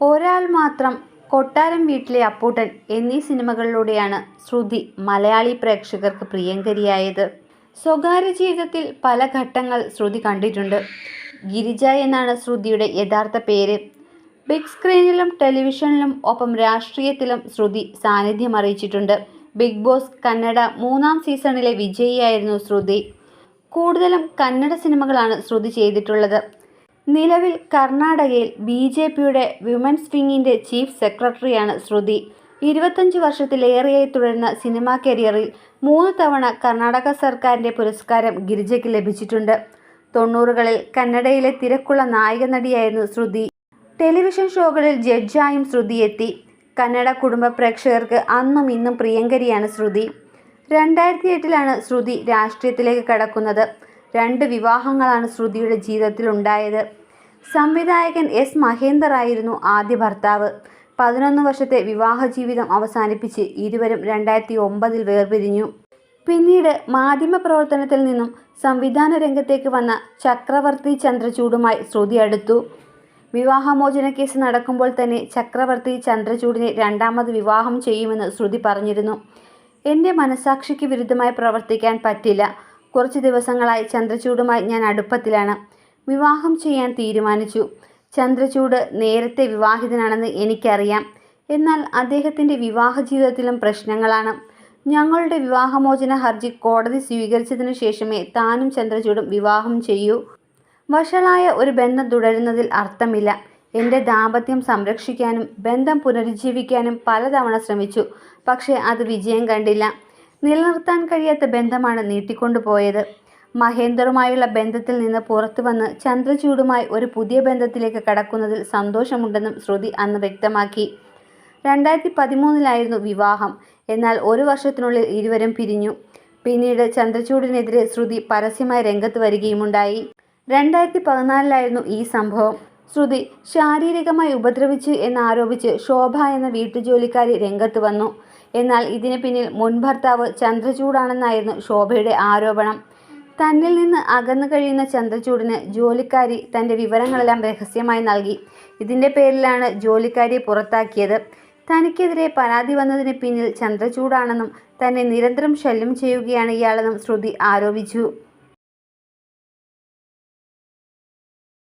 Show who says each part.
Speaker 1: ഒരാൾ മാത്രം കൊട്ടാരം വീട്ടിലെ അപ്പൂട്ടൻ എന്നീ സിനിമകളിലൂടെയാണ് ശ്രുതി മലയാളി പ്രേക്ഷകർക്ക് പ്രിയങ്കരിയായത്. സ്വകാര്യ ജീവിതത്തിൽ പല ഘട്ടങ്ങൾ ശ്രുതി കണ്ടിട്ടുണ്ട്. ഗിരിജ എന്നാണ് ശ്രുതിയുടെ യഥാർത്ഥ പേര്. ബിഗ് സ്ക്രീനിലും ടെലിവിഷനിലും ഒപ്പം രാഷ്ട്രീയത്തിലും ശ്രുതി സാന്നിധ്യം അറിയിച്ചിട്ടുണ്ട്. ബിഗ് ബോസ് കന്നഡ മൂന്നാം സീസണിലെ വിജയിയായിരുന്നു ശ്രുതി. കൂടുതലും കന്നഡ സിനിമകളാണ് ശ്രുതി ചെയ്തിട്ടുള്ളത്. നിലവിൽ കർണാടകയിൽ ബി ജെ പിയുടെ വിമൻസ് വിങ്ങിന്റെ ചീഫ് സെക്രട്ടറിയാണ് ശ്രുതി. ഇരുപത്തഞ്ച് വർഷത്തിലേറെയായി തുടരുന്ന സിനിമാ കരിയറിൽ മൂന്ന് തവണ കർണാടക സർക്കാരിന്റെ പുരസ്കാരം ഗിരിജയ്ക്ക് ലഭിച്ചിട്ടുണ്ട്. തൊണ്ണൂറുകളിൽ കന്നഡയിലെ തിരക്കുള്ള നായിക നടിയായിരുന്നു ശ്രുതി. ടെലിവിഷൻ ഷോകളിൽ ജഡ്ജായും ശ്രുതി എത്തി. കന്നഡ കുടുംബ പ്രേക്ഷകർക്ക് അന്നും ഇന്നും പ്രിയങ്കരിയാണ് ശ്രുതി. രണ്ടായിരത്തി എട്ടിലാണ് ശ്രുതി രാഷ്ട്രീയത്തിലേക്ക് കടക്കുന്നത്. രണ്ട് വിവാഹങ്ങളാണ് ശ്രുതിയുടെ ജീവിതത്തിൽ ഉണ്ടായത് സംവിധായകൻ എസ് മഹേന്ദർ ആയിരുന്നു ആദ്യ ഭർത്താവ്. പതിനൊന്ന് വർഷത്തെ വിവാഹ ജീവിതം അവസാനിപ്പിച്ച് ഇരുവരും രണ്ടായിരത്തി ഒമ്പതിൽ വേർപിരിഞ്ഞു. പിന്നീട് മാധ്യമപ്രവർത്തനത്തിൽ നിന്നും സംവിധാന രംഗത്തേക്ക് വന്ന ചക്രവർത്തി ചന്ദ്രചൂഡുമായി ശ്രുതി അടുത്തു. വിവാഹമോചന കേസ് നടക്കുമ്പോൾ തന്നെ ചക്രവർത്തി ചന്ദ്രചൂഡിനെ രണ്ടാമത് വിവാഹം ചെയ്യുമെന്ന് ശ്രുതി പറഞ്ഞിരുന്നു. എന്റെ മനസാക്ഷിക്ക് വിരുദ്ധമായി പ്രവർത്തിക്കാൻ പറ്റില്ല. കുറച്ച് ദിവസങ്ങളായി ചന്ദ്രചൂടുമായി ഞാൻ അടുപ്പത്തിലാണ്. വിവാഹം ചെയ്യാൻ തീരുമാനിച്ചു. ചന്ദ്രചൂട് നേരത്തെ വിവാഹിതനാണെന്ന് എനിക്കറിയാം. എന്നാൽ അദ്ദേഹത്തിന്റെ വിവാഹ ജീവിതത്തിലും പ്രശ്നങ്ങളാണ്. ഞങ്ങളുടെ വിവാഹമോചന ഹർജി കോടതി സ്വീകരിച്ചതിനു ശേഷമേ താനും ചന്ദ്രചൂടും വിവാഹം ചെയ്യൂ. വഷളായ ഒരു ബന്ധം തുടരുന്നതിൽ അർത്ഥമില്ല. എന്റെ ദാമ്പത്യം സംരക്ഷിക്കാനും ബന്ധം പുനരുജ്ജീവിക്കാനും പലതവണ ശ്രമിച്ചു. പക്ഷേ അത് വിജയം കണ്ടില്ല. നിലനിർത്താൻ കഴിയാത്ത ബന്ധമാണ് നീട്ടിക്കൊണ്ടുപോയത്. മഹേന്ദറുമായുള്ള ബന്ധത്തിൽ നിന്ന് പുറത്തു വന്ന് ചന്ദ്രചൂടുമായി ഒരു പുതിയ ബന്ധത്തിലേക്ക് കടക്കുന്നതിൽ സന്തോഷമുണ്ടെന്നും ശ്രുതി അന്ന് വ്യക്തമാക്കി. രണ്ടായിരത്തി പതിമൂന്നിലായിരുന്നു വിവാഹം. എന്നാൽ ഒരു വർഷത്തിനുള്ളിൽ ഇരുവരും പിരിഞ്ഞു. പിന്നീട് ചന്ദ്രചൂടിനെതിരെ ശ്രുതി പരസ്യമായി രംഗത്ത് വരികയുമുണ്ടായി. രണ്ടായിരത്തി പതിനാലിലായിരുന്നു ഈ സംഭവം. ശ്രുതി ശാരീരികമായി ഉപദ്രവിച്ചു എന്നാരോപിച്ച് ശോഭ എന്ന വീട്ടുജോലിക്കാരി രംഗത്ത് വന്നു. എന്നാൽ ഇതിന് പിന്നിൽ മുൻ ഭർത്താവ് ചന്ദ്രചൂടാണെന്നായിരുന്നു ശോഭയുടെ ആരോപണം. തന്നിൽ നിന്ന് അകന്നു കഴിയുന്ന ചന്ദ്രചൂടിന് ജോലിക്കാരി തന്റെ വിവരങ്ങളെല്ലാം രഹസ്യമായി നൽകി. ഇതിന്റെ പേരിലാണ് ജോലിക്കാരിയെ പുറത്താക്കിയത്. തനിക്കെതിരെ പരാതി വന്നതിന് പിന്നിൽ ചന്ദ്രചൂടാണെന്നും തന്നെ നിരന്തരം ശല്യം ചെയ്യുകയാണ് ഇയാളെന്നും ശ്രുതി ആരോപിച്ചു.